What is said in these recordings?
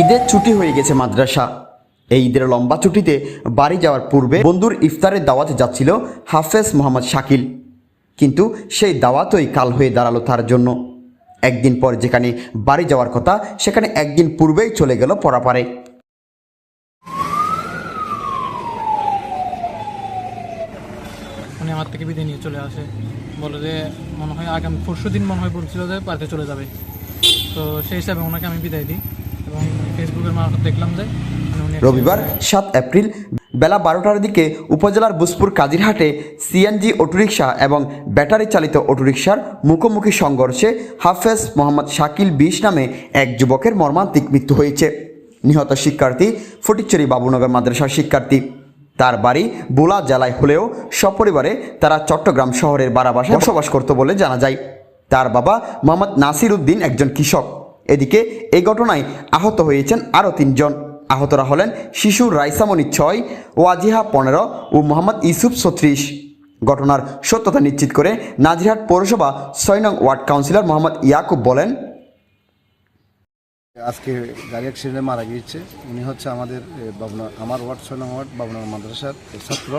ঈদের ছুটি হয়ে গেছে মাদ্রাসা। এই ঈদের লম্বা ছুটিতে বাড়ি যাওয়ার পূর্বে বন্ধুর ইফতারের দাওয়াতে যাচ্ছিল হাফেজ মোহাম্মদ শাকিল। কিন্তু সেই দাওয়াতই কাল হয়ে দাঁড়াল তার জন্য। একদিন পর যেখানে বাড়ি যাওয়ার কথা, সেখানে একদিন পূর্বেই চলে গেল পরাপারে। আমার থেকে বিদায় নিয়ে চলে আসে। বলে যে, মনে হয় আগামী পরশু দিন মনে হয় বলছিল যে, বাড়িতে চলে যাবে। তো সেই হিসাবে ওনাকে আমি বিদায় দিই এবং ফেসবুকের মারফত দেখলাম যে রবিবার সাত এপ্রিল, বেলা বারোটার দিকে উপজেলার বুসপুর কাজিরহাটে সিএনজি অটোরিকশা এবং ব্যাটারি চালিত অটোরিকশার মুখোমুখি সংঘর্ষে হাফেজ মোহাম্মদ শাকিল বিশ নামে এক যুবকের মর্মান্তিক মৃত্যু হয়েছে। নিহত শিক্ষার্থী ফটিকচুরি বাবুনগর মাদ্রাসার শিক্ষার্থী। তার বাড়ি বোলা জেলায় হলেও সপরিবারে তারা চট্টগ্রাম শহরের বারাবাসায় বসবাস করত বলে জানা যায়। তার বাবা মোহাম্মদ নাসির উদ্দিন একজন কৃষক। এদিকে এই ঘটনায় আহত হয়েছেন আরও তিনজন। আহতরা হলেন শিশু রাইসামণি ছয়, ওয়াজিহা পনেরো ও মোহাম্মদ ইসুফ ছত্রিশ। ঘটনার সত্যতা নিশ্চিত করে নাজিরহাট পৌরসভা ছয় নং ওয়ার্ড কাউন্সিলর মোহাম্মদ ইয়াকুব বলেন, আজকে গাড়ি অ্যাক্সিডেন্টে মারা গিয়েছে। উনি হচ্ছে আমাদের বাবনা, আমার ওয়ার্ড ছয় নং ওয়ার্ড বাবনা মাদ্রাসার ছাত্র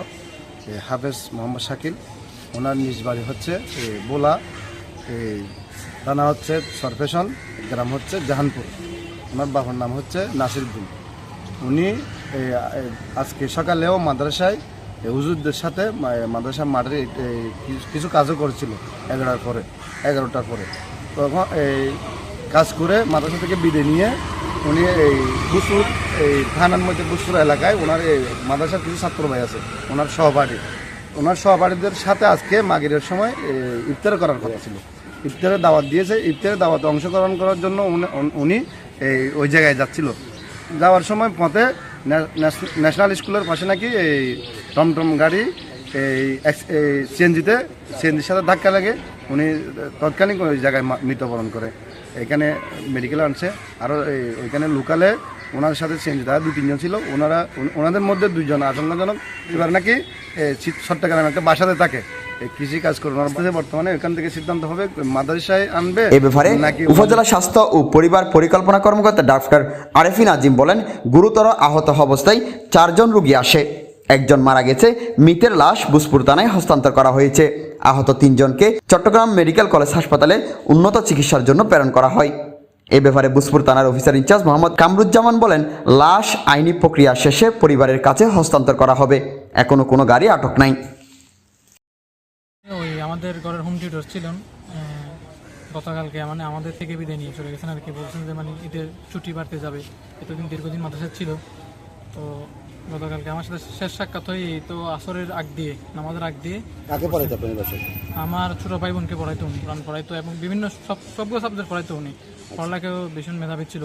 হাফেজ মোহাম্মদ শাকিল। ওনার নিজ বাড়ি হচ্ছে বোলা থানা হচ্ছে সরফেশন গ্রাম হচ্ছে জাহানপুর। ওনার বাবার নাম হচ্ছে নাসিরুদ্দিন উনি আজকে সকালেও মাদ্রাসায় হুজুরদের সাথে মাদ্রাসা মাঠে এ, কিছু- কিছু কাজও করেছিল এগারোটার পরে এগারোটার পরে। তখন এই কাজ করে মাদ্রাসা থেকে বিদে নিয়ে উনি এই বুসুর এই থানার মধ্যে বুসুর এলাকায় ওনার এই মাদ্রাসার কিছু ছাত্র ভাই আছে ওনার সহপাঠী। ওনার সহপাঠীদের সাথে আজকে মাগিরের সময় ইফতার করার কথা ছিল। ইফতারের দাওয়াত দিয়েছে। ইফতারের দাওয়াতে অংশগ্রহণ করার জন্য উনি- এই ওই জায়গায় যাচ্ছিল। যাওয়ার সময় পথে ন্যাশনাল স্কুলের পাশে নাকি এই টমটম গাড়ি এই সিএনজিতে, সিএনজির সাথে ধাক্কা লাগে। উনি তৎকালীন ওই জায়গায় মৃত্যুবরণ করে। এখানে মেডিকেল আনছে। আরও ওইখানে লোকালে ওনার সাথে সিএনজি তারা দুই তিনজন ছিল। ওনারা ওনাদের মধ্যে দুইজন আশঙ্কাজনক এবার নাকি চট্টগ্রামে একটা বাসাতে থাকে। কৃষি কাজ করে বর্তমানে এখান থেকে সিদ্ধান্ত হবে মাদ্রাসায় আনবে এ ব্যাপারে উপজেলা স্বাস্থ্য ও পরিবার পরিকল্পনা কর্মকর্তা ডাক্তার আরেফিন আজিম বলেন গুরুতর আহত অবস্থায় চারজন রোগী আসে। একজন মারা গেছে মৃতের লাশ বুসপুর থানায় হস্তান্তর করা হয়েছে। আহত তিনজনকে চট্টগ্রাম মেডিকেল কলেজ হাসপাতালে উন্নত চিকিৎসার জন্য প্রেরণ করা হয়। এ ব্যাপারে বুসপুর থানার অফিসার ইনচার্জ মোহাম্মদ কামরুজ্জামান বলেন লাশ আইনি প্রক্রিয়া শেষে পরিবারের কাছে হস্তান্তর করা হবে। এখনও কোনো গাড়ি আটক নাই। আমাদের ঘরের হোম টিউটর ছিলেন গতকালকে মানে আমাদের থেকে বিদায় নিয়ে চলে গেছেন আর কি। বলছেন যে মানে ঈদের ছুটি বাড়তে যাবে এতদিন দীর্ঘদিন মাদ্রাসা ছিল। তো গতকালকে আমার সাথে শেষ সাক্ষাৎ হয় এই তো আসরের আগ দিয়ে নামাজের আগ দিয়ে কাকে পড়াইতে বাসায় আমার ছোট ভাই বোনকে পড়াইতো উনি। কোরআন পড়াইতো এবং বিভিন্ন সব সবগুলো সাবজেক্ট পড়াইতো উনি। পড়ালেখাও ভীষণ মেধাবী ছিল।